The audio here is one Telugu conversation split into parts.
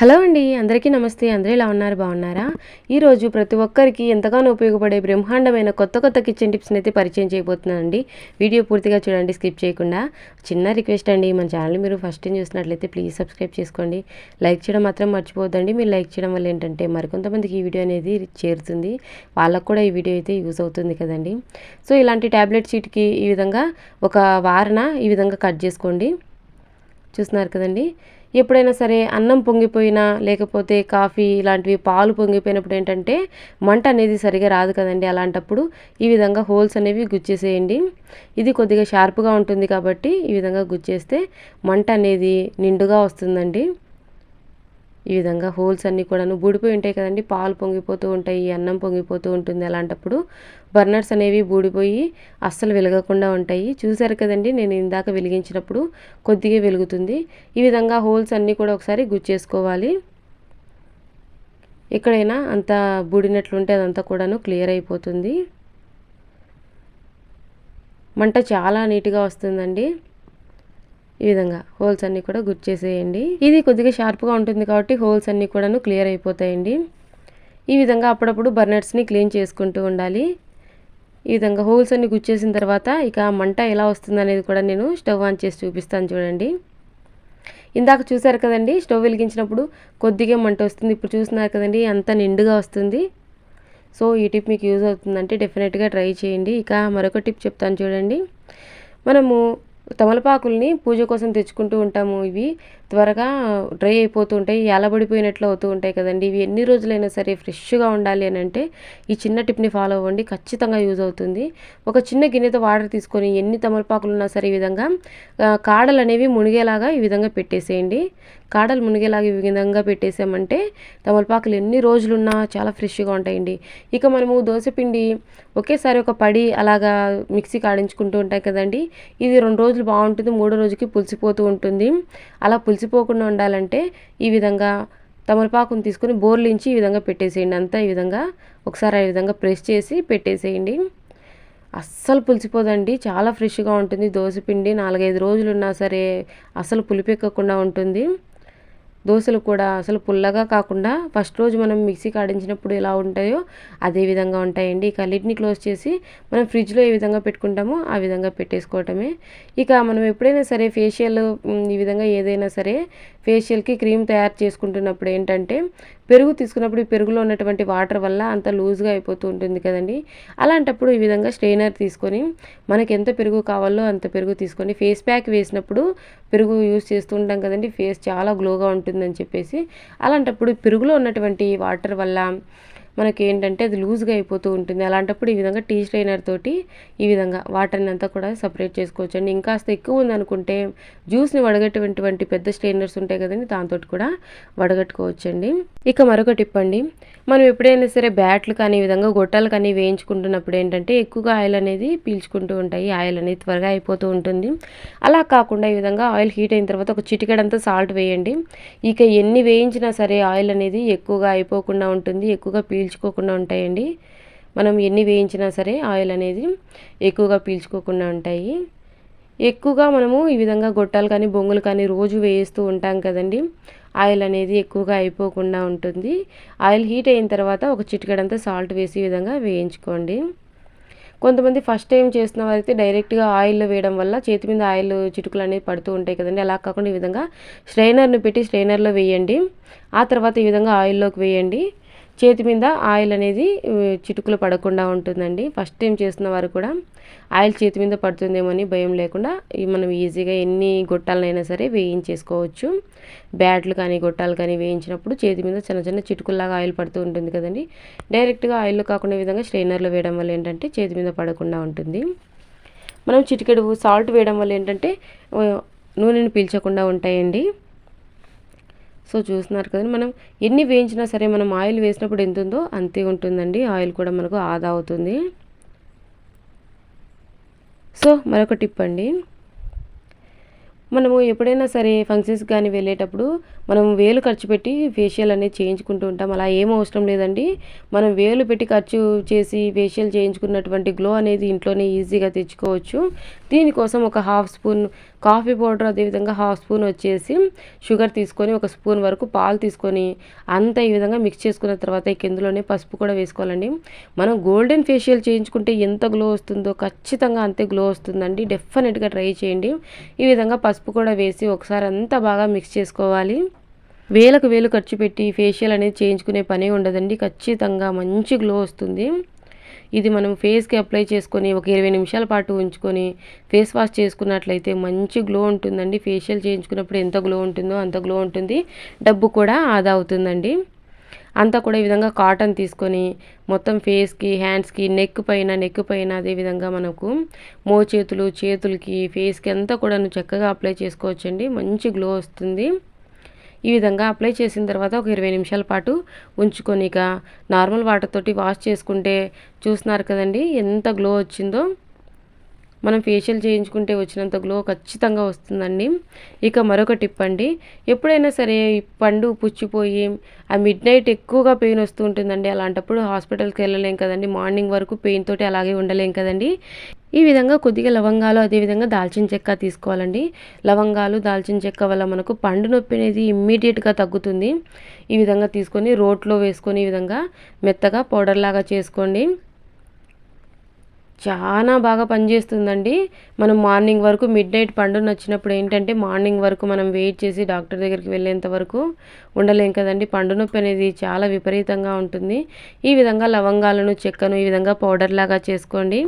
హలో అండి అందరికీ నమస్తే అందరూ ఇలా ఉన్నారు బాగున్నారా? ఈరోజు ప్రతి ఒక్కరికి ఎంతగానో ఉపయోగపడే బ్రహ్మాండమైన కొత్త కొత్త కిచెన్ టిప్స్ని అయితే పరిచయం చేయబోతున్నానండి. వీడియో పూర్తిగా చూడండి స్కిప్ చేయకుండా. చిన్న రిక్వెస్ట్ అండి మన ఛానల్ మీరు ఫస్ట్ టైం చూసినట్లయితే ప్లీజ్ సబ్స్క్రైబ్ చేసుకోండి. లైక్ చేయడం మాత్రం మర్చిపోద్దండి మీరు లైక్ చేయడం వల్ల ఏంటంటే మరికొంతమందికి ఈ వీడియో అనేది చేరుతుంది. వాళ్ళకు కూడా ఈ వీడియో అయితే యూజ్ అవుతుంది కదండి. సో ఇలాంటి ట్యాబ్లెట్ షీట్కి ఈ విధంగా ఒక వారన ఈ విధంగా కట్ చేసుకోండి. చూస్తున్నారు కదండి. ఎప్పుడైనా సరే అన్నం పొంగిపోయినా లేకపోతే కాఫీ ఇలాంటివి పాలు పొంగిపోయినప్పుడు ఏంటంటే మంట అనేది సరిగా రాదు కదండి అలాంటప్పుడు. ఈ విధంగా హోల్స్ అనేవి గుచ్చేసేయండి. ఇది కొద్దిగా షార్ప్గా ఉంటుంది కాబట్టి ఈ విధంగా గుచ్చేస్తే మంట అనేది నిండుగా వస్తుందండి. ఈ విధంగా హోల్స్ అన్నీ కూడాను బూడిపోయి ఉంటాయి కదండి. పాలు పొంగిపోతూ ఉంటాయి అన్నం పొంగిపోతూ ఉంటుంది అలాంటప్పుడు. బర్నర్స్ అనేవి బూడిపోయి అస్సలు వెలగకుండా ఉంటాయి. చూశారు కదండి నేను ఇందాక వెలిగించినప్పుడు కొద్దిగా వెలుగుతుంది. ఈ విధంగా హోల్స్ అన్నీ కూడా ఒకసారి గుచ్చేసుకోవాలి. ఎక్కడైనా అంత బూడినట్లుంటే అదంతా కూడాను క్లియర్ అయిపోతుంది. మంట చాలా నీట్గా వస్తుందండి. ఈ విధంగా హోల్స్ అన్నీ కూడా గుర్చేసేయండి ఇది కొద్దిగా షార్ప్గా ఉంటుంది కాబట్టి హోల్స్ అన్నీ కూడాను క్లియర్ అయిపోతాయండి. ఈ విధంగా అప్పుడప్పుడు బర్నర్స్ని క్లీన్ చేసుకుంటూ ఉండాలి. ఈ విధంగా హోల్స్ అన్ని గుచ్చేసిన తర్వాత ఇక మంట ఎలా వస్తుంది అనేది కూడా నేను స్టవ్ ఆన్ చేసి చూపిస్తాను చూడండి. ఇందాక చూసారు కదండి స్టవ్ వెలిగించినప్పుడు కొద్దిగా మంట వస్తుంది. ఇప్పుడు చూస్తున్నారు కదండి అంత నిండుగా వస్తుంది. సో ఈ టిప్ మీకు యూజ్ అవుతుందంటే డెఫినెట్గా ట్రై చేయండి. ఇక మరొక టిప్ చెప్తాను చూడండి. మనము తమలపాకుల్ని పూజ కోసం తెచ్చుకుంటూ ఉంటాము ఇవి. త్వరగా డ్రై అయిపోతూ ఉంటాయి ఎలబడిపోయినట్లు అవుతూ ఉంటాయి కదండి. ఇవి ఎన్ని రోజులైనా సరే ఫ్రెష్గా ఉండాలి అని అంటే ఈ చిన్న టిప్ని ఫాలో అవ్వండి ఖచ్చితంగా యూజ్ అవుతుంది. ఒక చిన్న గిన్నెతో వాటర్ తీసుకొని ఎన్ని తమలపాకులు ఉన్నా సరే ఈ విధంగా కాడలు అనేవి మునిగేలాగా ఈ విధంగా పెట్టేసేయండి. కాడలు మునిగేలాగా ఈ విధంగా పెట్టేసామంటే తమలపాకులు ఎన్ని రోజులున్నా చాలా ఫ్రెష్గా ఉంటాయండి. ఇక మనము దోశపిండి ఒకేసారి ఒక పడి అలాగా మిక్సీ కాడించుకుంటూ ఉంటాయి కదండి. ఇది రెండు రోజులు బాగుంటుంది మూడో రోజుకి పులిసిపోతూ ఉంటుంది. అలా పులిసి పులిసిపోకుండా ఉండాలంటే ఈ విధంగా తమలపాకును తీసుకొని బోర్లించి ఈ విధంగా పెట్టేసేయండి. అంతా ఈ విధంగా ఒకసారి ఆ విధంగా ప్రెస్ చేసి పెట్టేసేయండి. అస్సలు పులిసిపోదండి. చాలా ఫ్రెష్గా ఉంటుంది. దోశపిండి నాలుగైదు రోజులు ఉన్నా సరే అస్సలు పులిపెక్కకుండా ఉంటుంది. దోశలు కూడా అసలు పుల్లగా కాకుండా ఫస్ట్ రోజు మనం మిక్సీ కాడించినప్పుడు ఎలా ఉంటాయో అదే విధంగా ఉంటాయండి. ఇక లిడ్ని క్లోజ్ చేసి మనం ఫ్రిడ్జ్లో ఏ విధంగా పెట్టుకుంటామో ఆ విధంగా పెట్టేసుకోవటమే. ఇక మనం ఎప్పుడైనా సరే ఫేషియల్ ఈ విధంగా ఏదైనా సరే ఫేషియల్కి క్రీమ్ తయారు చేసుకుంటున్నప్పుడు ఏంటంటే పెరుగు తీసుకున్నప్పుడు ఈ పెరుగులో ఉన్నటువంటి వాటర్ వల్ల అంత లూజ్గా అయిపోతూ ఉంటుంది కదండి. అలాంటప్పుడు ఈ విధంగా స్ట్రెయినర్ తీసుకొని మనకి ఎంత పెరుగు కావాలో అంత పెరుగు తీసుకొని ఫేస్ ప్యాక్ వేసినప్పుడు పెరుగు యూస్ చేస్తూ ఉంటాం కదండి ఫేస్ చాలా గ్లోగా ఉంటుందని చెప్పేసి. అలాంటప్పుడు పెరుగులో ఉన్నటువంటి వాటర్ వల్ల మనకి ఏంటంటే అది లూజ్గా అయిపోతూ ఉంటుంది. అలాంటప్పుడు ఈ విధంగా టీ స్ట్రైనర్ తోటి ఈ విధంగా వాటర్ని అంతా కూడా సపరేట్ చేసుకోవచ్చు అండి ఇంకాస్త ఎక్కువ ఉందనుకుంటే జ్యూస్ని వడగట్టేటువంటి పెద్ద స్ట్రైనర్స్ ఉంటాయి కదండి దాంతో కూడా వడగట్టుకోవచ్చండి. ఇక మరొక టిప్ అండి మనం ఎప్పుడైనా సరే బ్యాట్లు కానీ ఈ విధంగా గొట్టాలు కానీ వేయించుకుంటున్నప్పుడు ఏంటంటే ఎక్కువగా ఆయిల్ అనేది పీల్చుకుంటూ ఉంటాయి. ఆయిల్ అనేది త్వరగా అయిపోతూ ఉంటుంది. అలా కాకుండా ఈ విధంగా ఆయిల్ హీట్ అయిన తర్వాత ఒక చిటికెడంతా సాల్ట్ వేయండి. ఇక ఎన్ని వేయించినా సరే ఆయిల్ అనేది ఎక్కువగా అయిపోకుండా ఉంటుంది ఎక్కువగా పీల్చుకోకుండా ఉంటాయండి. మనం ఎన్ని వేయించినా సరే ఆయిల్ అనేది ఎక్కువగా పీల్చుకోకుండా ఉంటాయి. ఎక్కువగా మనము ఈ విధంగా గొట్టాలు కానీ బొంగులు కానీ రోజు వేయిస్తూ ఉంటాం కదండి. ఆయిల్ అనేది ఎక్కువగా అయిపోకుండా ఉంటుంది. ఆయిల్ హీట్ అయిన తర్వాత ఒక చిటికడంతా సాల్ట్ వేసి విధంగా వేయించుకోండి. కొంతమంది ఫస్ట్ టైం చేస్తున్న వారైతే డైరెక్ట్గా ఆయిల్లో వేయడం వల్ల చేతి మీద ఆయిల్ చిటుకులు అనేవి పడుతూ ఉంటాయి కదండి. అలా కాకుండా ఈ విధంగా స్ట్రైనర్ని పెట్టి స్ట్రైనర్లో వేయండి. ఆ తర్వాత ఈ విధంగా ఆయిల్లోకి వేయండి. చేతి మీద ఆయిల్ అనేది చిటుకులు పడకుండా ఉంటుందండి. ఫస్ట్ టైం చేస్తున్న వారు కూడా ఆయిల్ చేతి మీద పడుతుందేమో అని భయం లేకుండా మనం ఈజీగా ఎన్ని గొట్టాలనైనా సరే వేయించేసుకోవచ్చు. బ్యాట్లు కానీ గొట్టాలు కానీ వేయించినప్పుడు చేతి మీద చిన్న చిన్న చిటుకుల్లాగా ఆయిల్ పడుతూ ఉంటుంది కదండి. డైరెక్ట్గా ఆయిల్ కాకుండా విధంగా స్ట్రైనర్లో వేయడం వల్ల ఏంటంటే చేతి మీద పడకుండా ఉంటుంది. మనం చిటికెడు సాల్ట్ వేయడం వల్ల ఏంటంటే నూనెను పీల్చకుండా ఉంటాయండి. సో చూస్తున్నారు కదండి. మనం ఎన్ని వేయించినా సరే మనం ఆయిల్ వేసినప్పుడు ఎంత ఉందో అంతే ఉంటుందండి. ఆయిల్ కూడా మనకు ఆదా అవుతుంది. సో మరొక టిప్ అండి. మనము ఎప్పుడైనా సరే ఫంక్షన్స్ కానీ వెళ్ళేటప్పుడు మనం వేలు ఖర్చు పెట్టి ఫేషియల్ అనేది చేయించుకుంటూ ఉంటాం. అలా ఏం అవసరం లేదండి. మనం వేలు పెట్టి ఖర్చు చేసి ఫేషియల్ చేయించుకున్నటువంటి గ్లో అనేది ఇంట్లోనే ఈజీగా తెచ్చుకోవచ్చు. దీనికోసం ఒక హాఫ్ స్పూన్ కాఫీ పౌడర్ అదేవిధంగా హాఫ్ స్పూన్ వచ్చేసి షుగర్ తీసుకొని ఒక స్పూన్ వరకు పాలు తీసుకొని అంతా ఈ విధంగా మిక్స్ చేసుకున్న తర్వాత ఈ కిందలోనే పసుపు కూడా వేసుకోవాలండి. మనం గోల్డెన్ ఫేషియల్ చేయించుకుంటే ఎంత గ్లో వస్తుందో ఖచ్చితంగా అంతే గ్లో వస్తుందండి. డెఫినెట్గా ట్రై చేయండి. ఈ విధంగా పసుపు కూడా వేసి ఒకసారి అంతా బాగా మిక్స్ చేసుకోవాలి. వేలకు వేలు ఖర్చు పెట్టి ఫేషియల్ అనేది చేయించుకునే పని ఉండదండి. ఖచ్చితంగా మంచి గ్లో వస్తుంది. ఇది మనం ఫేస్కి అప్లై చేసుకొని ఒక ఇరవై నిమిషాల పాటు ఉంచుకొని ఫేస్ వాష్ చేసుకున్నట్లయితే మంచి గ్లో ఉంటుందండి. ఫేషియల్ చేయించుకున్నప్పుడు ఎంత గ్లో ఉంటుందో అంత గ్లో ఉంటుంది. డబ్బు కూడా ఆదా అవుతుందండి. అంతా కూడా ఈ విధంగా కాటన్ తీసుకొని మొత్తం ఫేస్కి హ్యాండ్స్కి నెక్ పైన నెక్ పైన అదేవిధంగా మనకు మోచేతులు చేతులకి ఫేస్కి అంతా కూడా చక్కగా అప్లై చేసుకోవచ్చండి. మంచి గ్లో వస్తుంది. ఈ విధంగా అప్లై చేసిన తర్వాత ఒక ఇరవై నిమిషాల పాటు ఉంచుకొని ఇక నార్మల్ వాటర్ తోటి వాష్ చేసుకుంటే చూస్తున్నారు కదండి ఎంత గ్లో వచ్చిందో. మనం ఫేషియల్ చేయించుకుంటే వచ్చినంత గ్లో ఖచ్చితంగా వస్తుందండి. ఇక మరొక టిప్ అండి. ఎప్పుడైనా సరే పండు పుచ్చిపోయి ఆ మిడ్ నైట్ ఎక్కువగా పెయిన్ వస్తూ ఉంటుందండి. అలాంటప్పుడు హాస్పిటల్కి వెళ్ళలేం కదండి. మార్నింగ్ వరకు పెయిన్ తోటి అలాగే ఉండలేం కదండి. ఈ విధంగా కొద్దిగా లవంగాలు అదేవిధంగా దాల్చిన చెక్క తీసుకోవాలండి. లవంగాలు దాల్చిన చెక్క వల్ల మనకు పండు నొప్పి అనేది ఇమ్మీడియట్గా తగ్గుతుంది. ఈ విధంగా తీసుకొని రోట్లో వేసుకొని ఈ విధంగా మెత్తగా పౌడర్ లాగా చేసుకోండి. చాలా బాగా పనిచేస్తుందండి. మనం మార్నింగ్ వరకు మిడ్ నైట్ పండుని వచ్చినప్పుడు ఏంటంటే మార్నింగ్ వరకు మనం వెయిట్ చేసి డాక్టర్ దగ్గరికి వెళ్ళేంత వరకు ఉండలేం కదండి. పండు నొప్పి అనేది చాలా విపరీతంగా ఉంటుంది. ఈ విధంగా లవంగాలను చెక్కను ఈ విధంగా పౌడర్ లాగా చేసుకోండి.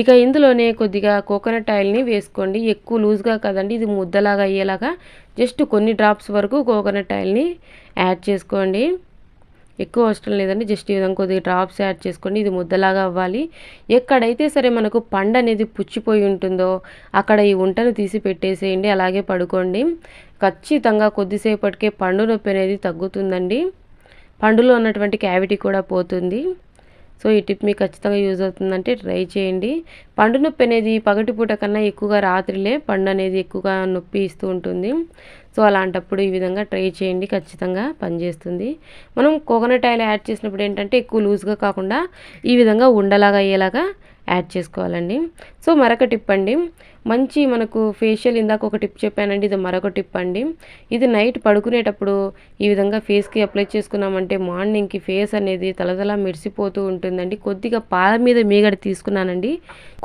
ఇక ఇందులోనే కొద్దిగా కోకోనట్ ఆయిల్ని వేసుకోండి. ఎక్కువ లూజ్గా కదండి. ఇది ముద్దలాగా అయ్యేలాగా జస్ట్ కొన్ని డ్రాప్స్ వరకు కోకోనట్ ఆయిల్ని యాడ్ చేసుకోండి. ఎక్కువ అవసరం లేదండి. జస్ట్ ఈ విధంగా కొద్దిగా డ్రాప్స్ యాడ్ చేసుకొని ఇది ముద్దలాగా అవ్వాలి. ఎక్కడైతే సరే మనకు పండు అనేది పుచ్చిపోయి ఉంటుందో అక్కడ ఈ ఉంటను తీసి పెట్టేసేయండి. అలాగే పడుకోండి. ఖచ్చితంగా కొద్దిసేపటికే పండు నొప్పి అనేది తగ్గుతుందండి. పండులో ఉన్నటువంటి క్యావిటీ కూడా పోతుంది. సో ఈ టిప్ మీకు ఖచ్చితంగా యూజ్ అవుతుందంటే ట్రై చేయండి. పండు నొప్పి అనేది పగటిపూట కన్నా ఎక్కువగా రాత్రిలే పండు అనేది ఎక్కువగా నొప్పి ఇస్తూ ఉంటుంది. సో అలాంటప్పుడు ఈ విధంగా ట్రై చేయండి ఖచ్చితంగా పనిచేస్తుంది. మనం కోకోనట్ ఆయిల్ యాడ్ చేసినప్పుడు ఏంటంటే ఎక్కువ లూజ్గా కాకుండా ఈ విధంగా ఉండలాగా అయ్యేలాగా యాడ్ చేసుకోవాలండి. సో మరొక టిప్ అండి మంచి మనకు ఫేషియల్ ఇందాక ఒక టిప్ చెప్పానండి ఇది మరొక టిప్ అండి. ఇది నైట్ పడుకునేటప్పుడు ఈ విధంగా ఫేస్కి అప్లై చేసుకున్నామంటే మార్నింగ్కి ఫేస్ అనేది తలతల మెరిసిపోతూ ఉంటుందండి. కొద్దిగా పాల మీద మీగడ తీసుకున్నానండి.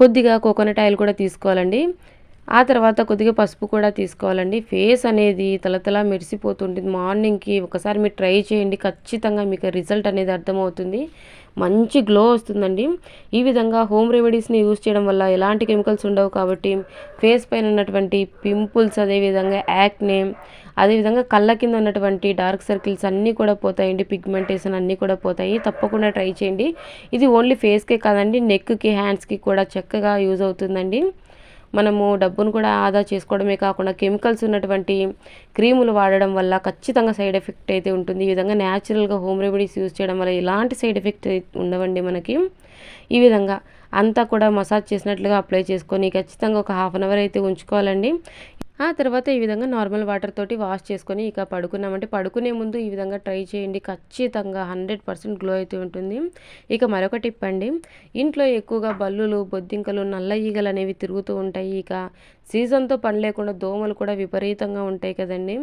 కొద్దిగా కోకోనట్ ఆయిల్ కూడా తీసుకోవాలండి. ఆ తర్వాత కొద్దిగా పసుపు కూడా తీసుకోవాలండి. ఫేస్ అనేది తలతల మెరిసిపోతుంటుంది. మార్నింగ్కి ఒకసారి మీరు ట్రై చేయండి. ఖచ్చితంగా మీకు రిజల్ట్ అనేది అర్థమవుతుంది. మంచి గ్లో వస్తుందండి. ఈ విధంగా హోమ్ రెమెడీస్ని యూస్ చేయడం వల్ల ఎలాంటి కెమికల్స్ ఉండవు కాబట్టి ఫేస్ పైన ఉన్నటువంటి పింపుల్స్ అదేవిధంగా యాక్నే అదేవిధంగా కళ్ళ కింద ఉన్నటువంటి డార్క్ సర్కిల్స్ అన్నీ కూడా పోతాయండి. పిగ్మెంటేషన్ అన్నీ కూడా పోతాయి. తప్పకుండా ట్రై చేయండి. ఇది ఓన్లీ ఫేస్కే కాదండి నెక్కి హ్యాండ్స్కి కూడా చక్కగా యూజ్ అవుతుందండి. మనము డబ్బును కూడా ఆదా చేసుకోవడమే కాకుండా కెమికల్స్ ఉన్నటువంటి క్రీములు వాడడం వల్ల ఖచ్చితంగా సైడ్ ఎఫెక్ట్ అయితే ఉంటుంది. ఈ విధంగా న్యాచురల్గా హోమ్ రెమెడీస్ యూజ్ చేయడం వల్ల ఎలాంటి సైడ్ ఎఫెక్ట్ ఉండవండి మనకి. ఈ విధంగా అంతా కూడా మసాజ్ చేసినట్లుగా అప్లై చేసుకొని ఖచ్చితంగా ఒక హాఫ్ అన్ అవర్ అయితే ఉంచుకోవాలండి. ఆ తర్వాత ఈ విధంగా నార్మల్ వాటర్ తోటి వాష్ చేసుకొని ఇక పడుకున్నామంటే పడుకునే ముందు ఈ విధంగా ట్రై చేయండి. ఖచ్చితంగా హండ్రెడ్ పర్సెంట్ గ్లో అయితే ఉంటుంది. ఇక మరొక టిప్ అండి. ఇంట్లో ఎక్కువగా బల్లులు బొద్దింకలు నల్ల ఈగలు అనేవి తిరుగుతూ ఉంటాయి. ఇక సీజన్తో పని లేకుండా దోమలు కూడా విపరీతంగా ఉంటాయి కదండి.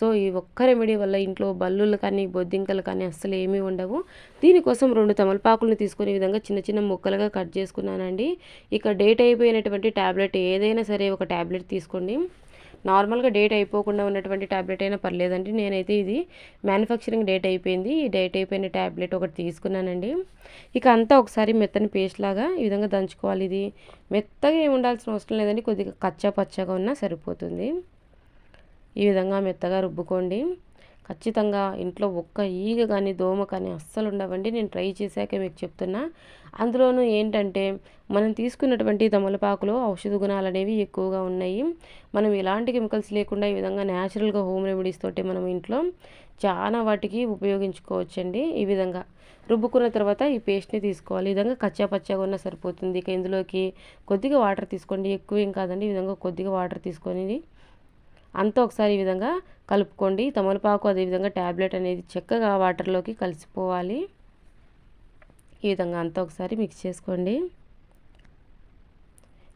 సో ఈ ఒక్క రెమెడీ వల్ల ఇంట్లో బల్లులు కానీ బొద్దింకలు కానీ అస్సలు ఏమీ ఉండవు. దీనికోసం రెండు తమలపాకులను తీసుకునే విధంగా చిన్న చిన్న ముక్కలుగా కట్ చేసుకున్నానండి. ఇక డేట్ అయిపోయినటువంటి ట్యాబ్లెట్ ఏదైనా సరే ఒక ట్యాబ్లెట్ తీసుకోండి. నార్మల్గా డేట్ అయిపోకుండా ఉన్నటువంటి ట్యాబ్లెట్ అయినా పర్లేదండి. నేనైతే ఇది మ్యానుఫ్యాక్చరింగ్ డేట్ అయిపోయింది. ఈ డేట్ అయిపోయిన ట్యాబ్లెట్ ఒకటి తీసుకున్నానండి. ఇక అంతా ఒకసారి మెత్తని పేస్ట్ లాగా ఈ విధంగా దంచుకోవాలి. ఇది మెత్తగా ఏమి ఉండాల్సిన అవసరం లేదండి. కొద్దిగా కచ్చా పచ్చగా ఉన్నా సరిపోతుంది. ఈ విధంగా మెత్తగా రుబ్బుకోండి. ఖచ్చితంగా ఇంట్లో ఒక్క ఈగ కానీ దోమ కానీ అస్సలు ఉండవండి. నేను ట్రై చేశాక మీకు చెప్తున్నా. అందులోనూ ఏంటంటే మనం తీసుకున్నటువంటి తమలపాకులో ఔషధ గుణాలు అనేవి ఎక్కువగా ఉన్నాయి. మనం ఎలాంటి కెమికల్స్ లేకుండా ఈ విధంగా న్యాచురల్గా హోమ్ రెమెడీస్ తోటి మనం ఇంట్లో చాలా వాటికి ఉపయోగించుకోవచ్చండి ఈ విధంగా. రుబ్బుకున్న తర్వాత ఈ పేస్ట్ని తీసుకోవాలి. ఈ విధంగా కచ్చా పచ్చగా ఉన్న సరిపోతుంది. ఇక ఇందులోకి కొద్దిగా వాటర్ తీసుకోండి. ఎక్కువ ఏం కాదండి. ఈ విధంగా కొద్దిగా వాటర్ తీసుకొని అంతా ఒకసారి ఈ విధంగా కలుపుకోండి. తమలపాకు అదేవిధంగా ట్యాబ్లెట్ అనేది చక్కగా వాటర్లోకి కలిసిపోవాలి. ఈ విధంగా అంతా ఒకసారి మిక్స్ చేసుకోండి.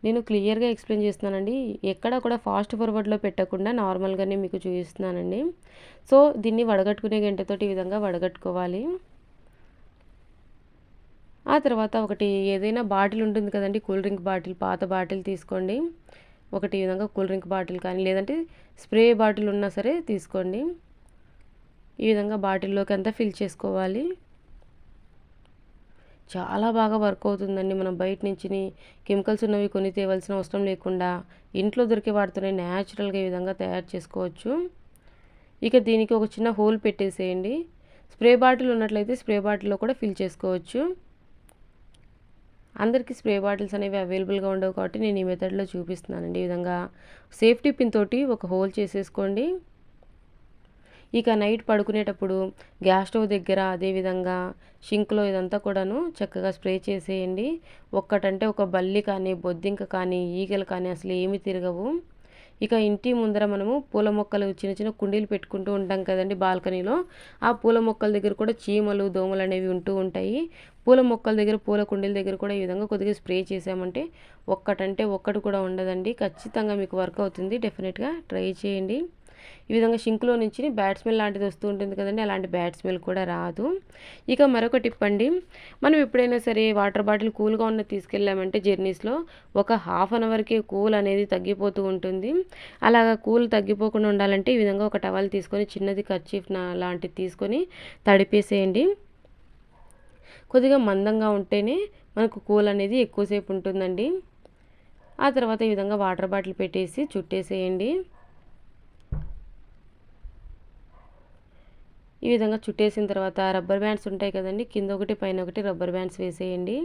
నేను క్లియర్గా ఎక్స్ప్లెయిన్ చేస్తున్నానండి. ఎక్కడ కూడా ఫాస్ట్ ఫార్వర్డ్లో పెట్టకుండా నార్మల్గానే మీకు చూపిస్తున్నానండి. సో దీన్ని వడగట్టుకునే గంటతోటి ఈ విధంగా వడగట్టుకోవాలి. ఆ తర్వాత ఒకటి ఏదైనా బాటిల్ ఉంటుంది కదండి కూల్ డ్రింక్ బాటిల్ పాత బాటిల్ తీసుకోండి. ఒకటి ఈ విధంగా కూల్ డ్రింక్ బాటిల్ కానీ లేదంటే స్ప్రే బాటిల్ ఉన్నా సరే తీసుకోండి. ఈ విధంగా బాటిల్లోకి అంతా ఫిల్ చేసుకోవాలి. చాలా బాగా వర్క్ అవుతుందండి. మనం బయట నుంచి కెమికల్స్ ఉన్నవి కొని తేవాల్సిన అవసరం లేకుండా ఇంట్లో దొరికే వాటితోనే న్యాచురల్గా ఈ విధంగా తయారు చేసుకోవచ్చు. ఇక దీనికి ఒక చిన్న హోల్ పెట్టేసేయండి. స్ప్రే బాటిల్ ఉన్నట్లయితే స్ప్రే బాటిల్లో కూడా ఫిల్ చేసుకోవచ్చు. అందరికీ స్ప్రే బాటిల్స్ అనేవి అవైలబుల్గా ఉండవు కాబట్టి నేను ఈ మెథడ్లో చూపిస్తున్నానండి. ఈ విధంగా సేఫ్టీ పిన్ తోటి ఒక హోల్ చేసేసుకోండి. ఇక నైట్ పడుకునేటప్పుడు గ్యాస్ స్టవ్ దగ్గర అదేవిధంగా షింక్లో ఇదంతా కూడాను చక్కగా స్ప్రే చేసేయండి. ఒక్కటంటే ఒక బల్లి కానీ బొద్దింక కానీ ఈగలు కానీ అసలు ఏమి తిరగవు. ఇక ఇంటి ముందర మనము పూల మొక్కలు చిన్న చిన్న కుండీలు పెట్టుకుంటూ ఉంటాం కదండి బాల్కనీలో. ఆ పూల మొక్కల దగ్గర కూడా చీమలు దోమలు అనేవి ఉంటూ ఉంటాయి. పూల మొక్కల దగ్గర పూల కుండీల దగ్గర కూడా ఈ విధంగా కొద్దిగా స్ప్రే చేసామంటే ఒక్కటంటే ఒక్కటి కూడా ఉండదండి. ఖచ్చితంగా మీకు వర్క్ అవుతుంది. డెఫినెట్గా ట్రై చేయండి. ఈ విధంగా షింక్లో నుంచి బ్యాట్ స్మెల్ లాంటిది వస్తూ ఉంటుంది కదండి అలాంటి బ్యాట్ స్మెల్ కూడా రాదు. ఇక మరొక టిప్ అండి మనం ఎప్పుడైనా సరే వాటర్ బాటిల్ కూల్గా ఉన్న తీసుకెళ్ళామంటే జర్నీస్లో ఒక హాఫ్ అన్ అవర్కి కూల్ అనేది తగ్గిపోతూ ఉంటుంది. అలాగా కూల్ తగ్గిపోకుండా ఉండాలంటే ఈ విధంగా ఒక టవల్ తీసుకొని చిన్నది కర్చీఫ్ లాంటిది తీసుకొని తడిపేసేయండి. కొద్దిగా మందంగా ఉంటేనే మనకు కూల్ అనేది ఎక్కువసేపు ఉంటుందండి. ఆ తర్వాత ఈ విధంగా వాటర్ బాటిల్ పెట్టేసి చుట్టేసేయండి. ఈ విధంగా చుట్టేసిన తర్వాత రబ్బర్ బ్యాండ్స్ ఉంటాయి కదండి కింద ఒకటి పైన ఒకటి రబ్బర్ బ్యాండ్స్ వేసేయండి.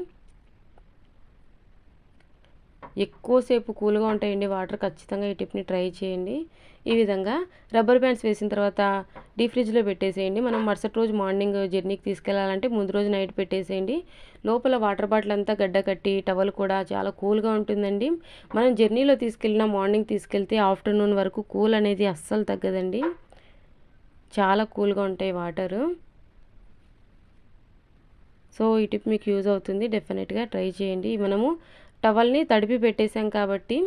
ఎక్కువసేపు కూల్గా ఉంటాయండి వాటర్ ఖచ్చితంగా ఈ టిప్ని ట్రై చేయండి. ఈ విధంగా రబ్బర్ బ్యాండ్స్ వేసిన తర్వాత డీ ఫ్రిడ్జ్లో పెట్టేసేయండి. మనం మరుసటి రోజు మార్నింగ్ జర్నీకి తీసుకెళ్ళాలంటే ముందు రోజు నైట్ పెట్టేసేయండి. లోపల వాటర్ బాటిల్ అంతా గడ్డ కట్టి టవల్ కూడా చాలా కూల్గా ఉంటుందండి. మనం జర్నీలో తీసుకెళ్ళిన మార్నింగ్ తీసుకెళ్తే ఆఫ్టర్నూన్ వరకు కూల్ అనేది అస్సలు తగ్గదండి. చాలా కూల్గా ఉంటాయి వాటరు. సో ఈ టిప్ మీకు యూజ్ అవుతుంది. డెఫినెట్గా ట్రై చేయండి. మనము టవల్ని తడిపి పెట్టేసాం కాబట్టి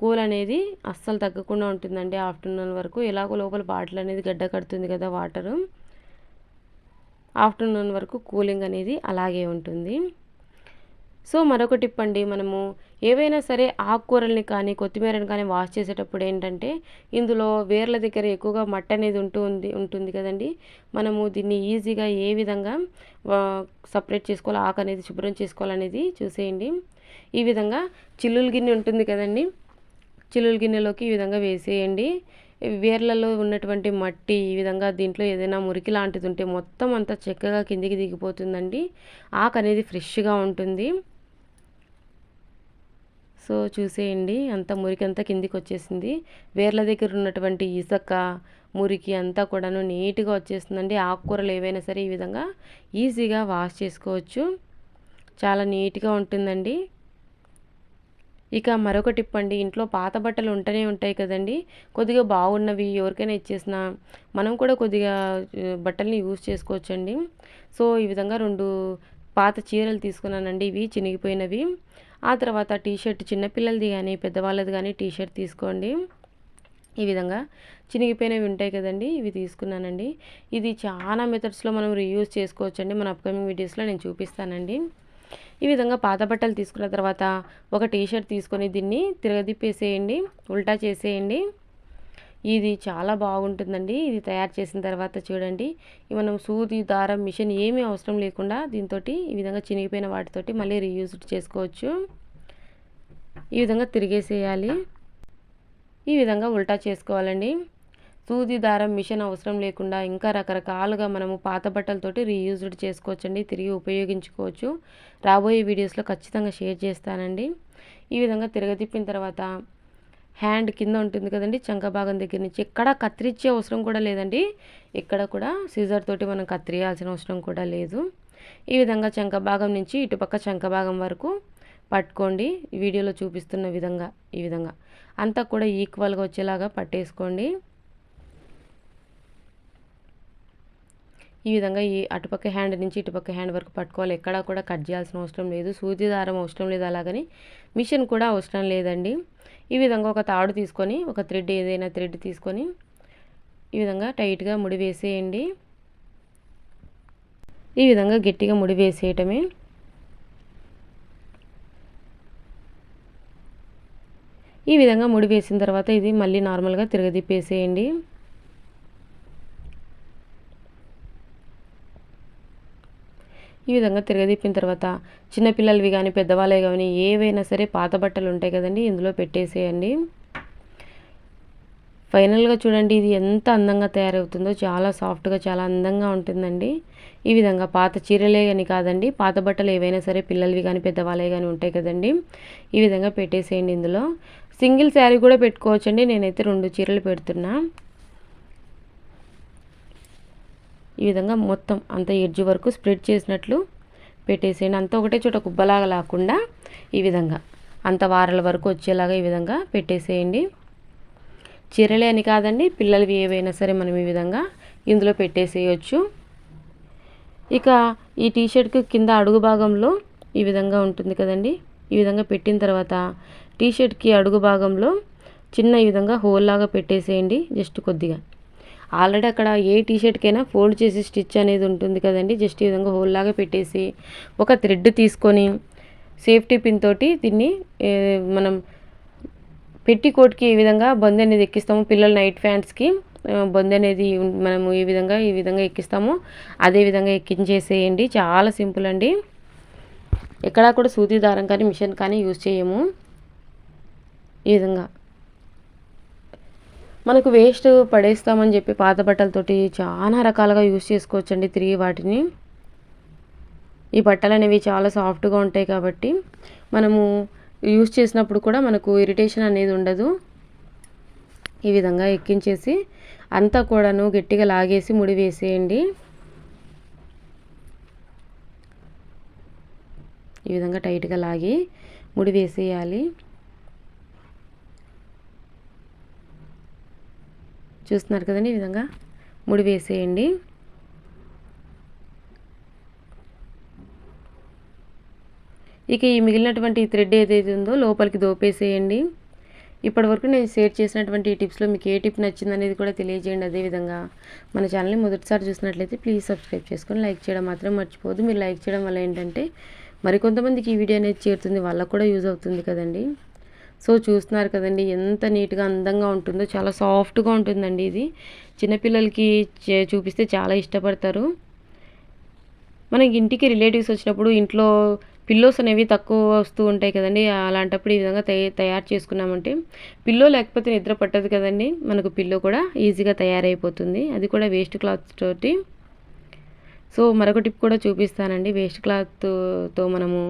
కూల్ అనేది అస్సలు తగ్గకుండా ఉంటుందండి ఆఫ్టర్నూన్ వరకు. ఎలాగో లోపల బాటిల్ అనేది గడ్డ కడుతుంది కదా వాటరు. ఆఫ్టర్నూన్ వరకు కూలింగ్ అనేది అలాగే ఉంటుంది. సో మరొక టిప్ అండి మనము ఏవైనా సరే ఆకుకూరల్ని కానీ కొత్తిమీరని కానీ వాష్ చేసేటప్పుడు ఏంటంటే ఇందులో వేర్ల దగ్గర ఎక్కువగా మట్టి అనేది ఉంటూ ఉంది ఉంటుంది కదండి. మనము దీన్ని ఈజీగా ఏ విధంగా సపరేట్ చేసుకోవాలి ఆకు అనేది శుభ్రం చేసుకోవాలనేది చూసేయండి. ఈ విధంగా చిల్లుల గిన్నె ఉంటుంది కదండి. చిల్లుల గిన్నెలోకి ఈ విధంగా వేసేయండి. వేర్లలో ఉన్నటువంటి మట్టి ఈ విధంగా దీంట్లో ఏదైనా మురికి లాంటిది ఉంటే మొత్తం అంతా చక్కగా కిందికి దిగిపోతుందండి. ఆకు అనేది ఫ్రెష్గా ఉంటుంది. సో చూసేయండి. అంత మురికి అంతా కిందికి వచ్చేసింది వేర్ల దగ్గర ఉన్నటువంటి ఇసక మురికి అంతా కూడాను నీట్గా వచ్చేస్తుందండి. ఆకుకూరలు ఏవైనా సరే ఈ విధంగా ఈజీగా వాష్ చేసుకోవచ్చు. చాలా నీట్గా ఉంటుందండి. ఇక మరొక టిప్ అండి. ఇంట్లో పాత బట్టలు ఉంటూనే ఉంటాయి కదండి. కొద్దిగా బాగున్నవి ఎవరికైనా ఇచ్చేసిన మనం కూడా కొద్దిగా బట్టల్ని యూజ్ చేసుకోవచ్చండి. సో ఈ విధంగా రెండు పాత చీరలు తీసుకున్నానండి. ఇవి చినిగిపోయినవి. ఆ తర్వాత టీ షర్ట్ చిన్నపిల్లలది కానీ పెద్దవాళ్ళది కానీ టీ షర్ట్ తీసుకోండి. ఈ విధంగా చినిగిపోయినవి ఉంటాయి కదండి ఇవి తీసుకున్నానండి. ఇది చాలా మెథడ్స్లో మనం రీయూజ్ చేసుకోవచ్చండి. మన అప్కమింగ్ వీడియోస్లో నేను చూపిస్తానండి. ఈ విధంగా పాత బట్టలు తీసుకున్న తర్వాత ఒక టీ షర్ట్ తీసుకొని దీన్ని తిరగదిప్పేసేయండి ఉల్టా చేసేయండి. ఇది చాలా బాగుంటుందండి. ఇది తయారు చేసిన తర్వాత చూడండి. మనం సూది దారం మిషన్ ఏమీ అవసరం లేకుండా దీంతో ఈ విధంగా చినిగిపోయిన వాటితోటి మళ్ళీ రీయూజ్ చేసుకోవచ్చు. ఈ విధంగా తిరిగేసేయాలి. ఈ విధంగా ఉల్టా చేసుకోవాలండి. సూది దారం మిషన్ అవసరం లేకుండా ఇంకా రకరకాలుగా మనము పాత బట్టలతోటి రీయూజ్డ్ చేసుకోవచ్చండి. తిరిగి ఉపయోగించుకోవచ్చు. రాబోయే వీడియోస్లో ఖచ్చితంగా షేర్ చేస్తానండి. ఈ విధంగా తిరగతిప్పిన తర్వాత హ్యాండ్ కింద ఉంటుంది కదండి చంక భాగం దగ్గర నుంచి. ఎక్కడ కత్తిరించే అవసరం కూడా లేదండి. ఇక్కడ కూడా సీజర్ తోటి మనం కత్తిరియాల్సిన అవసరం కూడా లేదు. ఈ విధంగా చంక భాగం నుంచి ఇటుపక్క చంక భాగం వరకు పట్టుకోండి. వీడియోలో చూపిస్తున్న విధంగా ఈ విధంగా. అంతా కూడా ఈక్వల్గా వచ్చేలాగా పట్టేసుకోండి. ఈ విధంగా ఈ అటుపక్క హ్యాండ్ నుంచి ఇటుపక్క హ్యాండ్ వరకు పట్టుకోవాలి. ఎక్కడా కూడా కట్ చేయాల్సిన అవసరం లేదు. సూది దారం అవసరం లేదు అలాగని. మిషన్ కూడా అవసరం లేదండి. ఈ విధంగా ఒక తాడు తీసుకొని ఒక థ్రెడ్ ఏదైనా థ్రెడ్ తీసుకొని ఈ విధంగా టైట్గా ముడి వేసేయండి. ఈ విధంగా గట్టిగా ముడి వేసేయటమే. ఈ విధంగా ముడి వేసిన తర్వాత ఇది మళ్ళీ నార్మల్గా తిరగదిప్పేసేయండి ఈ విధంగా తిరగదిప్పిన తర్వాత చిన్నపిల్లలవి కానీ పెద్దవాళ్ళవి కానీ ఏవైనా సరే పాత బట్టలు ఉంటాయి కదండి ఇందులో పెట్టేసేయండి. ఫైనల్గా చూడండి ఇది ఎంత అందంగా తయారవుతుందో చాలా సాఫ్ట్గా చాలా అందంగా ఉంటుందండి. ఈ విధంగా పాత చీరలే కానీ కాదండి పాత బట్టలు ఏవైనా సరే పిల్లలవి కానీ పెద్దవాళ్ళవి కానీ ఉంటాయి కదండి. ఈ విధంగా పెట్టేసేయండి ఇందులో. సింగిల్ శారీ కూడా పెట్టుకోవచ్చండి నేనైతే రెండు చీరలు పెడుతున్నా. ఈ విధంగా మొత్తం అంత ఎడ్జ్ వరకు స్ప్రెడ్ చేసినట్లు పెట్టేసేయండి. అంతా ఒకటే చోట కుబ్బలాగా లేకుండా ఈ విధంగా అంత వారాల వరకు వచ్చేలాగా ఈ విధంగా పెట్టేసేయండి. చీరలే అని కాదండి పిల్లలవి ఏవైనా సరే మనం ఈ విధంగా ఇందులో పెట్టేసేయచ్చు. ఇక ఈ టీషర్ట్కి కింద అడుగు భాగంలో ఈ విధంగా ఉంటుంది కదండి. ఈ విధంగా పెట్టిన తర్వాత టీషర్ట్కి అడుగు భాగంలో చిన్న ఈ విధంగా హోల్ లాగా పెట్టేసేయండి జస్ట్ కొద్దిగా. ఆల్రెడీ అక్కడ ఏ టీషర్ట్కైనా ఫోల్డ్ చేసి స్టిచ్ అనేది ఉంటుంది కదండి. జస్ట్ ఈ విధంగా హోల్ లాగా పెట్టేసి ఒక థ్రెడ్ తీసుకొని సేఫ్టీ పిన్ తోటి దీన్ని మనం పెట్టి కోట్కి ఈ విధంగా బంద్ అనేది ఎక్కిస్తాము. పిల్లల నైట్ ఫ్యాంట్స్కి బంద్ అనేది మనము ఈ విధంగా ఈ విధంగా ఎక్కిస్తాము. అదే విధంగా ఎక్కించేసేయండి. చాలా సింపుల్ అండి. ఎక్కడా కూడా సూది దారం కానీ మిషన్ కానీ యూజ్ చేయము. ఈ విధంగా. మనకు వేస్ట్ పడేస్తామని చెప్పి పాత బట్టలతోటి చాలా రకాలుగా యూజ్ చేసుకోవచ్చండి తిరిగి వాటిని. ఈ బట్టలు అనేవి చాలా సాఫ్ట్గా ఉంటాయి కాబట్టి మనము యూస్ చేసినప్పుడు కూడా మనకు ఇరిటేషన్ అనేది ఉండదు. ఈ విధంగా ఎక్కించేసి అంతా కూడాను గట్టిగా లాగేసి ముడి వేసేయండి. ఈ విధంగా టైట్గా లాగి ముడి వేసేయాలి. చూస్తున్నారు కదండి ఈ విధంగా. ముడి వేసేయండి. ఇక ఈ మిగిలినటువంటి థ్రెడ్ ఏదైతే ఉందో లోపలికి దోపేసేయండి. ఇప్పటివరకు నేను షేర్ చేసినటువంటి ఈ టిప్స్లో మీకు ఏ టిప్ నచ్చింది అనేది కూడా తెలియజేయండి. అదేవిధంగా మన ఛానల్ని మొదటిసారి చూసినట్లయితే ప్లీజ్ సబ్స్క్రైబ్ చేసుకొని లైక్ చేయడం మాత్రం మర్చిపోదు మీరు లైక్ చేయడం వల్ల ఏంటంటే మరికొంతమందికి ఈ వీడియో అనేది చేరుతుంది. వాళ్ళకు కూడా యూజ్ అవుతుంది కదండి. సో చూస్తున్నారు కదండి ఎంత నీట్గా అందంగా ఉంటుందో చాలా సాఫ్ట్గా ఉంటుందండి ఇది. చిన్నపిల్లలకి చూపిస్తే చాలా ఇష్టపడతారు. మనకి ఇంటికి రిలేటివ్స్ వచ్చినప్పుడు ఇంట్లో పిల్లోస్ అనేవి తక్కువ వస్తూ ఉంటాయి కదండి. అలాంటప్పుడు ఈ విధంగా తయారు చేసుకున్నామంటే పిల్లో లేకపోతే నిద్ర పట్టదు కదండి. మనకు పిల్లో కూడా ఈజీగా తయారైపోతుంది. అది కూడా వేస్ట్ క్లాత్ తోటి. సో మరొక టిప్ కూడా చూపిస్తానండి. వేస్ట్ క్లాత్తో మనము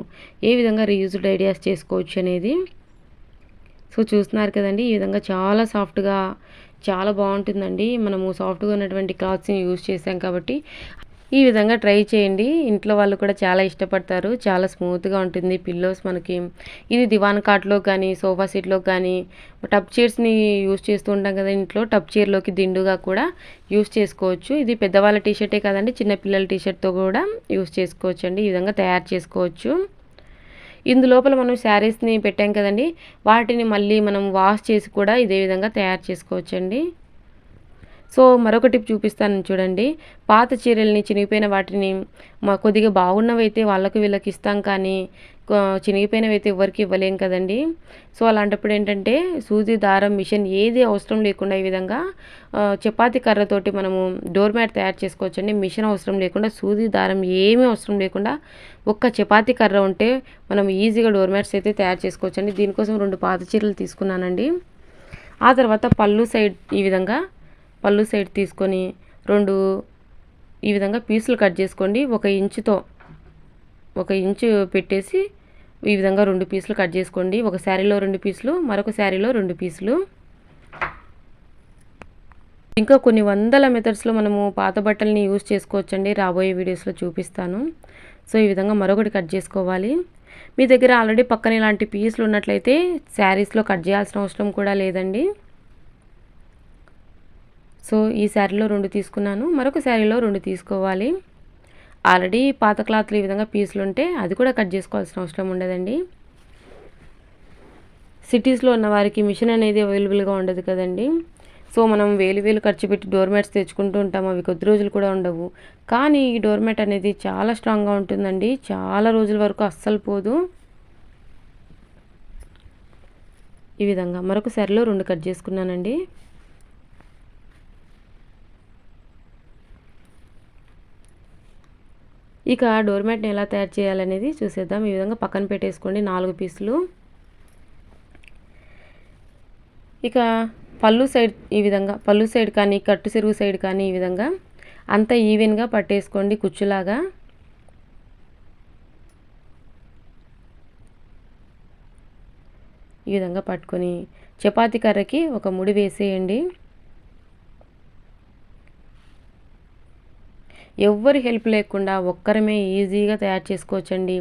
ఏ విధంగా రీయూజ్డ్ ఐడియాస్ చేసుకోవచ్చు అనేది. సో చూస్తున్నారు కదండి ఈ విధంగా చాలా సాఫ్ట్గా చాలా బాగుంటుందండి. మనము సాఫ్ట్గా ఉన్నటువంటి క్లాత్స్ని యూజ్ చేసాం కాబట్టి. ఈ విధంగా ట్రై చేయండి. ఇంట్లో వాళ్ళు కూడా చాలా ఇష్టపడతారు. చాలా స్మూత్గా ఉంటుంది పిల్లోస్ మనకి. ఇది దివాన్ కాట్లో కానీ సోఫా సీట్లో కానీ టప్ చైర్స్ని యూస్ చేస్తూ ఉంటాం కదా ఇంట్లో. టప్ చైర్లోకి దిండుగా కూడా యూస్ చేసుకోవచ్చు. ఇది పెద్దవాళ్ళ టీషర్టే కదండి చిన్నపిల్లల టీషర్ట్తో కూడా యూస్ చేసుకోవచ్చు అండి ఈ విధంగా తయారు చేసుకోవచ్చు. ఇందులోపల మనం శారీస్ని పెట్టాం కదండి. వాటిని మళ్ళీ మనం వాష్ చేసి కూడా ఇదే విధంగా తయారు చేసుకోవచ్చండి. సో మరొక టిప్ చూపిస్తాను చూడండి. పాత చీరల్ని చినిగిపోయిన వాటిని మా కొద్దిగా బాగున్నవైతే వాళ్ళకు వీళ్ళకి ఇస్తాం కానీ చినిగిపోయినవైతే ఎవరికి ఇవ్వలేం కదండి. సో అలాంటప్పుడు ఏంటంటే సూది దారం మిషన్ ఏది అవసరం లేకుండా ఈ విధంగా చపాతీ కర్రతోటి మనము డోర్ మ్యాట్ తయారు చేసుకోవచ్చండి. మిషన్ అవసరం లేకుండా సూది దారం ఏమీ అవసరం లేకుండా ఒక్క చపాతీ కర్ర ఉంటే మనం ఈజీగా డోర్ మ్యాట్స్ అయితే తయారు చేసుకోవచ్చండి. దీనికోసం రెండు పాత చీరలు తీసుకున్నానండి. ఆ తర్వాత పళ్ళు సైడ్ ఈ విధంగా పళ్ళు సైడ్ తీసుకొని రెండు ఈ విధంగా పీసులు కట్ చేసుకోండి. ఒక ఇంచుతో ఒక ఇంచు పెట్టేసి ఈ విధంగా రెండు పీసులు కట్ చేసుకోండి. ఒక శారీలో రెండు పీసులు మరొక శారీలో రెండు పీసులు. ఇంకా కొన్ని వందల మెథడ్స్లో మనము పాత బట్టల్ని యూజ్ చేసుకోవచ్చండి. రాబోయే వీడియోస్లో చూపిస్తాను. సో ఈ విధంగా మరొకటి కట్ చేసుకోవాలి. మీ దగ్గర ఆల్రెడీ పక్కన ఇలాంటి పీసులు ఉన్నట్లయితే శారీస్లో కట్ చేయాల్సిన అవసరం కూడా లేదండి. సో ఈ శారీలో రెండు తీసుకున్నాను. మరొక శారీలో రెండు తీసుకోవాలి. ఆల్రెడీ పాత క్లాత్లు ఈ విధంగా పీసులు ఉంటే అది కూడా కట్ చేసుకోవాల్సిన అవసరం ఉండదండి. సిటీస్లో ఉన్న వారికి మిషన్ అనేది అవైలబుల్గా ఉండదు కదండి. సో మనం వేలు వేలు ఖర్చు పెట్టి డోర్ మ్యాట్స్ తెచ్చుకుంటూ ఉంటాం. అవి కొద్ది రోజులు కూడా ఉండవు. కానీ ఈ డోర్ మ్యాట్ అనేది చాలా స్ట్రాంగ్గా ఉంటుందండి. చాలా రోజుల వరకు అస్సలు పోదు. ఈ విధంగా మరొక సరిలో రెండు కట్ చేసుకున్నానండి. ఇక డోర్ మ్యాట్ని ఎలా తయారు చేయాలనేది చూసేద్దాం. ఈ విధంగా పక్కన పెట్టేసుకోండి నాలుగు పీసులు. ఇక పళ్ళు సైడ్ ఈ విధంగా పళ్ళు సైడ్ కానీ కట్టు చెరువు సైడ్ కానీ ఈ విధంగా అంతా ఈవెన్గా పట్టేసుకోండి కుచ్చులాగా. ఈ విధంగా పట్టుకొని చపాతీ కర్రకి ఒక ముడి వేసేయండి. ఎవ్వరి హెల్ప్ లేకుండా ఒక్కరమే ఈజీగా తయారు చేసుకోవచ్చండి.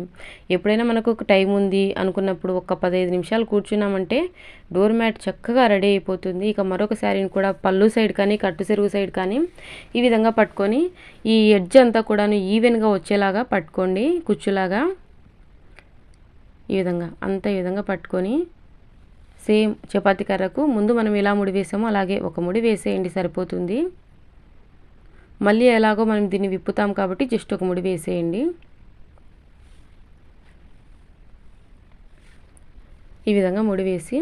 ఎప్పుడైనా మనకు ఒక టైం ఉంది అనుకున్నప్పుడు ఒక పదహైదు నిమిషాలు కూర్చున్నామంటే డోర్ మ్యాట్ చక్కగా రెడీ అయిపోతుంది. ఇక మరొక శారీని కూడా పళ్ళు సైడ్ కానీ కట్టు చెరువు సైడ్ కానీ ఈ విధంగా పట్టుకొని ఈ ఎడ్జ్ అంతా కూడాను ఈవెన్గా వచ్చేలాగా పట్టుకోండి. కుచ్చులాగా ఈ విధంగా అంత ఈ విధంగా పట్టుకొని సేమ్ చపాతీ కర్రకు ముందు మనం ఎలా ముడి వేసామో అలాగే ఒక ముడి వేసేయండి సరిపోతుంది. మళ్ళీ ఎలాగో మనం దీన్ని విప్పుతాం కాబట్టి జస్ట్ ఒక ముడి వేసేయండి. ఈ విధంగా ముడి వేసి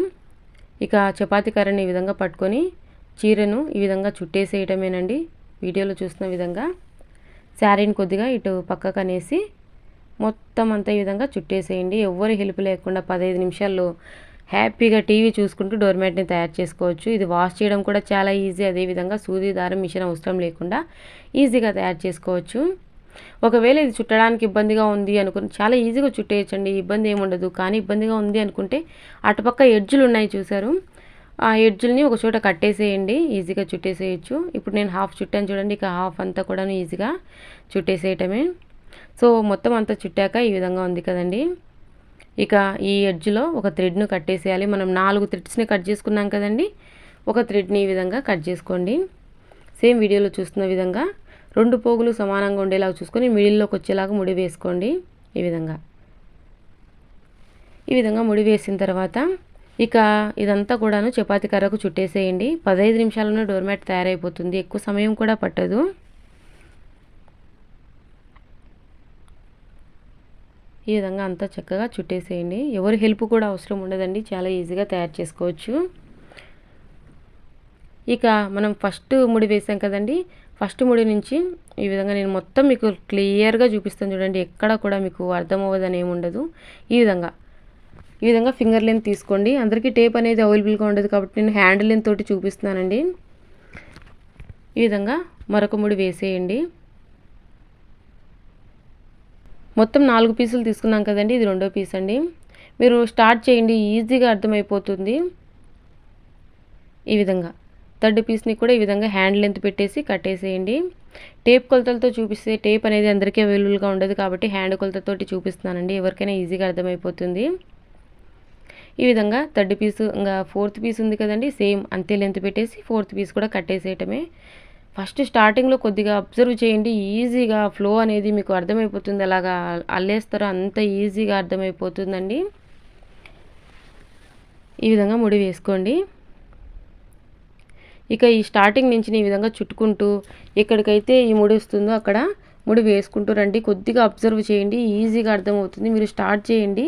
ఇక చపాతి కర్రని ఈ విధంగా పట్టుకొని చీరను ఈ విధంగా చుట్టేసేయటమేనండి. వీడియోలో చూసిన విధంగా శారీని కొద్దిగా ఇటు పక్కకు అనేసి మొత్తం అంతా ఈ విధంగా చుట్టేసేయండి. ఎవ్వరి హెల్ప్ లేకుండా పదహైదు నిమిషాల్లో హ్యాపీగా టీవీ చూసుకుంటూ డోర్ మ్యాట్ని తయారు చేసుకోవచ్చు. ఇది వాష్ చేయడం కూడా చాలా ఈజీ. అదేవిధంగా సూది దారం మిషన్ అవసరం లేకుండా ఈజీగా తయారు చేసుకోవచ్చు. ఒకవేళ ఇది చుట్టడానికి ఇబ్బందిగా ఉంది అనుకుని చాలా ఈజీగా చుట్టేయచ్చండి. ఇబ్బంది ఏముండదు కానీ ఇబ్బందిగా ఉంది అనుకుంటే అటుపక్క ఎడ్జులు ఉన్నాయి చూసారు ఆ ఎడ్జుల్ని ఒక చోట కట్టేసేయండి. ఈజీగా చుట్టేసేయచ్చు. ఇప్పుడు నేను హాఫ్ చుట్టాను చూడండి. ఇక హాఫ్ అంతా కూడా ఈజీగా చుట్టేసేయటమే. సో మొత్తం అంతా చుట్టాక ఈ విధంగా ఉంది కదండి. ఇక ఈ ఎడ్జ్లో ఒక థ్రెడ్ను కట్టేసేయాలి మనం నాలుగు థ్రెడ్స్ని కట్ చేసుకున్నాం కదండి? ఒక థ్రెడ్ని ఈ విధంగా కట్ చేసుకోండి. సేమ్ వీడియోలో చూస్తున్న విధంగా రెండు పోగులు సమానంగా ఉండేలాగా చూసుకొని మిడిల్లోకి వచ్చేలాగా ముడి వేసుకోండి. ఈ విధంగా. ఈ విధంగా ముడి వేసిన తర్వాత ఇక ఇదంతా కూడాను చపాతీ కర్రకు చుట్టేసేయండి. పదహైదు నిమిషాల్లోనే డోర్మ్యాట్ తయారైపోతుంది. ఎక్కువ సమయం కూడా పట్టదు. ఈ విధంగా అంతా చక్కగా చుట్టేసేయండి. ఎవరి హెల్ప్ కూడా అవసరం ఉండదండి. చాలా ఈజీగా తయారు చేసుకోవచ్చు. ఇక మనం ఫస్ట్ ముడి వేసాం కదండి. ఫస్ట్ ముడి నుంచి ఈ విధంగా నేను మొత్తం మీకు క్లియర్గా చూపిస్తాను చూడండి. ఎక్కడ కూడా మీకు అర్థమవ్వదని ఏమి ఏముండదు ఈ విధంగా. ఈ విధంగా ఫింగర్ లెంత్ తీసుకోండి. అందరికీ టేప్ అనేది అవైలబుల్గా ఉండదు కాబట్టి నేను హ్యాండ్ లెంత్ తోటి చూపిస్తున్నానండి. ఈ విధంగా మరొక ముడి వేసేయండి. మొత్తం నాలుగు పీసులు తీసుకున్నాం కదండి ఇది రెండో పీస్ అండి. మీరు స్టార్ట్ చేయండి ఈజీగా అర్థమైపోతుంది. ఈ విధంగా. థర్డ్ పీస్ని కూడా ఈ విధంగా హ్యాండ్ లెంత్ పెట్టేసి కట్టేసేయండి. టేప్ కొలతలతో చూపిస్తే టేప్ అనేది అందరికీ అవైలబుల్గా ఉండదు కాబట్టి హ్యాండ్ కొలతతోటి చూపిస్తున్నానండి. ఎవరికైనా ఈజీగా అర్థమైపోతుంది. ఈ విధంగా థర్డ్ పీస్ ఇంకా ఫోర్త్ పీస్ ఉంది కదండి సేమ్ అంతే లెంత్ పెట్టేసి ఫోర్త్ పీస్ కూడా కట్టేసేయటమే. ఫస్ట్ స్టార్టింగ్లో కొద్దిగా అబ్జర్వ్ చేయండి. ఈజీగా ఫ్లో అనేది మీకు అర్థమైపోతుంది. అలాగా అల్లేస్తారో అంత ఈజీగా అర్థమైపోతుందండి. ఈ విధంగా ముడి వేసుకోండి. ఇక ఈ స్టార్టింగ్ నుంచి ఈ విధంగా చుట్టుకుంటూ ఎక్కడికైతే ఈ ముడి వస్తుందో అక్కడ ముడి వేసుకుంటూ రండి. కొద్దిగా అబ్జర్వ్ చేయండి. ఈజీగా అర్థమవుతుంది. మీరు స్టార్ట్ చేయండి.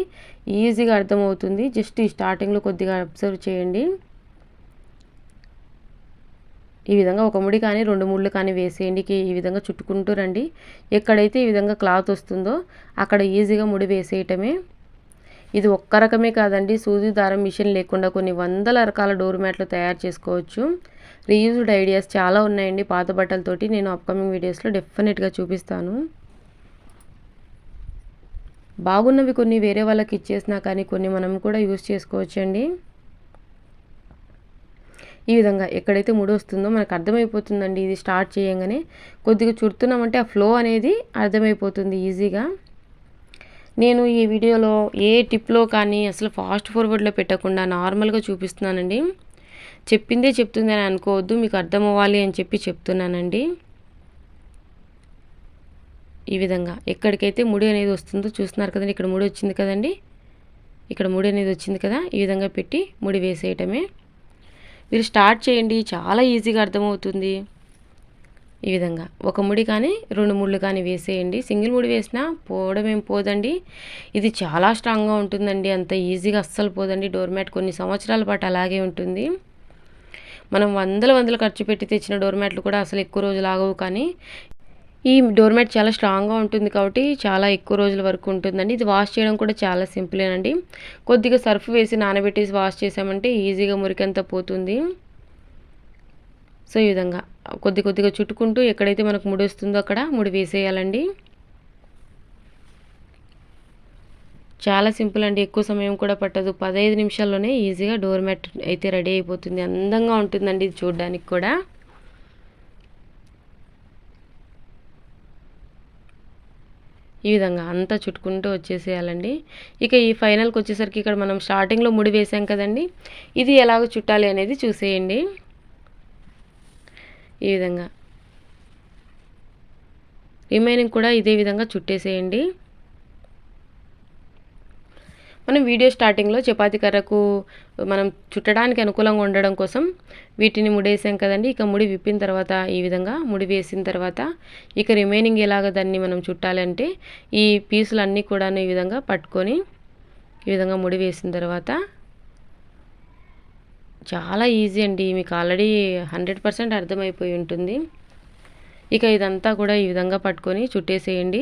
ఈజీగా అర్థమవుతుంది. జస్ట్ ఈ స్టార్టింగ్లో కొద్దిగా అబ్జర్వ్ చేయండి. ఈ విధంగా ఒక ముడి కానీ రెండు ముళ్ళు కానీ వేసేయండి. ఈ విధంగా చుట్టుకుంటూ రండి. ఎక్కడైతే ఈ విధంగా క్లాత్ వస్తుందో అక్కడ ఈజీగా ముడి వేసేయటమే. ఇది ఒక్క రకమే కాదండి. సూది దారం మిషన్ లేకుండా కొన్ని వందల రకాల డోర్ మ్యాట్లు తయారు చేసుకోవచ్చు. రీయూజ్డ్ ఐడియాస్ చాలా ఉన్నాయండి. పాత బట్టలతోటి నేను అప్కమింగ్ వీడియోస్లో డెఫినెట్గా చూపిస్తాను. బాగున్నవి కొన్ని వేరే వాళ్ళకి ఇచ్చేసినా కానీ కొన్ని మనం కూడా యూస్ చేసుకోవచ్చండి. ఈ విధంగా ఎక్కడైతే ముడి వస్తుందో మనకు అర్థమైపోతుందండి ఇది స్టార్ట్ చేయంగానే. కొద్దిగా చుడుతున్నామంటే ఆ ఫ్లో అనేది అర్థమైపోతుంది ఈజీగా. నేను ఈ వీడియోలో ఏ టిప్లో కానీ అసలు ఫాస్ట్ ఫార్వర్డ్లో పెట్టకుండా నార్మల్గా చూపిస్తున్నానండి. చెప్పిందే చెప్తుంది అని అనుకోవద్దు మీకు అర్థం అవ్వాలి అని చెప్పి చెప్తున్నానండి. ఈ విధంగా ఎక్కడికైతే ముడి అనేది వస్తుందో చూస్తున్నారు కదండి ఇక్కడ ముడి వచ్చింది కదండి. ఇక్కడ ముడి అనేది వచ్చింది కదా ఈ విధంగా పెట్టి ముడి వేసేయటమే. మీరు స్టార్ట్ చేయండి చాలా ఈజీగా అర్థమవుతుంది. ఈ విధంగా ఒక ముడి కానీ రెండు ముళ్ళు కానీ వేసేయండి. సింగిల్ ముడి వేసినా పోవడం ఏం పోదండి. ఇది చాలా స్ట్రాంగ్గా ఉంటుందండి. అంత ఈజీగా అస్సలు పోదండి. డోర్ మ్యాట్ కొన్ని సంవత్సరాల పాటు అలాగే ఉంటుంది. మనం వందల వందలు ఖర్చు పెట్టి తెచ్చిన డోర్ మ్యాట్లు కూడా అసలు ఎక్కువ రోజులు ఆగవు కానీ ఈ డోర్ మ్యాట్ చాలా స్ట్రాంగ్గా ఉంటుంది కాబట్టి చాలా ఎక్కువ రోజుల వరకు ఉంటుందండి. ఇది వాష్ చేయడం కూడా చాలా సింపులేనండి కొద్దిగా సర్ఫ్ వేసి నానబెట్టేసి వాష్ చేసామంటే ఈజీగా మురికంతా పోతుంది. సో ఈ విధంగా కొద్ది కొద్దిగా చుట్టుకుంటూ ఎక్కడైతే మనకు ముడి వస్తుందో అక్కడ ముడి వేసేయాలండి. చాలా సింపుల్ అండి. ఎక్కువ సమయం కూడా పట్టదు. పదహైదు నిమిషాల్లోనే ఈజీగా డోర్ మ్యాట్ అయితే రెడీ అయిపోతుంది. అందంగా ఉంటుందండి ఇది చూడడానికి కూడా. ఈ విధంగా అంతా చుట్టుకుంటూ వచ్చేసేయాలండి. ఇక ఈ ఫైనల్కి వచ్చేసరికి ఇక్కడ మనం స్టార్టింగ్లో ముడి వేసాం కదండి. ఇది ఎలాగో చుట్టాలి అనేది చూసేయండి. ఈ విధంగా. రిమైనింగ్ కూడా ఇదే విధంగా చుట్టేసేయండి. మనం వీడియో స్టార్టింగ్లో చపాతీ కర్రకు మనం చుట్టడానికి అనుకూలంగా ఉండడం కోసం వీటిని ముడేసాం కదండి. ఇక ముడి విప్పిన తర్వాత ఈ విధంగా ముడి వేసిన తర్వాత ఇక రిమైనింగ్ ఎలాగ దాన్ని మనం చుట్టాలంటే ఈ పీసులన్నీ కూడా ఈ విధంగా పట్టుకొని ఈ విధంగా ముడి వేసిన తర్వాత చాలా ఈజీ అండి. మీకు ఆల్రెడీ హండ్రెడ్ పర్సెంట్ అర్థమైపోయి ఉంటుంది. ఇక ఇదంతా కూడా ఈ విధంగా పట్టుకొని చుట్టేసేయండి.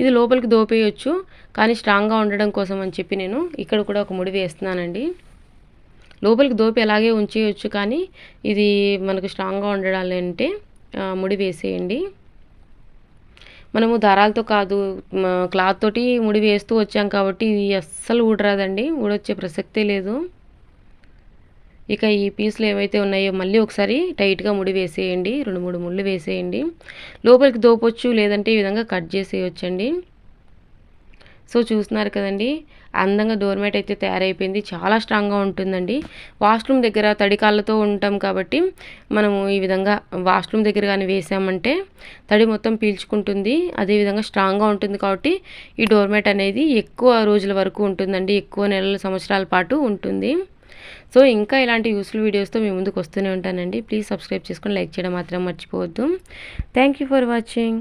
ఇది లోపలికి దోపేయచ్చు కానీ స్ట్రాంగ్గా ఉండడం కోసం అని చెప్పి నేను ఇక్కడ కూడా ఒక ముడి వేస్తున్నానండి. లోపలికి దోపి అలాగే ఉంచేయచ్చు కానీ ఇది మనకు స్ట్రాంగ్గా ఉండడాలి అంటే ముడి వేసేయండి. మనము దారాలతో కాదు క్లాత్ తోటి ముడి వేస్తూ వచ్చాం కాబట్టి ఇది అస్సలు ఊడరాదండి ఊడొచ్చే ప్రసక్తే లేదు. ఇక ఈ పీసులు ఏవైతే ఉన్నాయో మళ్ళీ ఒకసారి టైట్గా ముడి వేసేయండి. రెండు మూడు ముళ్ళు వేసేయండి. లోపలికి దోపొచ్చు లేదంటే ఈ విధంగా కట్ చేసేయచ్చండి. సో చూస్తున్నారు కదండి అందంగా డోర్మేట్ అయితే తయారైపోయింది. చాలా స్ట్రాంగ్గా ఉంటుందండి. వాష్రూమ్ దగ్గర తడి కాళ్ళతో ఉంటాం కాబట్టి మనము ఈ విధంగా వాష్రూమ్ దగ్గర కానీ వేసామంటే తడి మొత్తం పీల్చుకుంటుంది. అదేవిధంగా స్ట్రాంగ్గా ఉంటుంది కాబట్టి ఈ డోర్మేట్ అనేది ఎక్కువ రోజుల వరకు ఉంటుందండి. ఎక్కువ నెలల సంవత్సరాల పాటు ఉంటుంది. సో ఇంకా ఇలాంటి యూస్ఫుల్ వీడియోస్తో మీ ముందుకు వస్తూనే ఉంటానండి. ప్లీజ్ సబ్స్క్రైబ్ చేసుకొని లైక్ చేయడం మాత్రం మర్చిపోవద్దు. Thank you for watching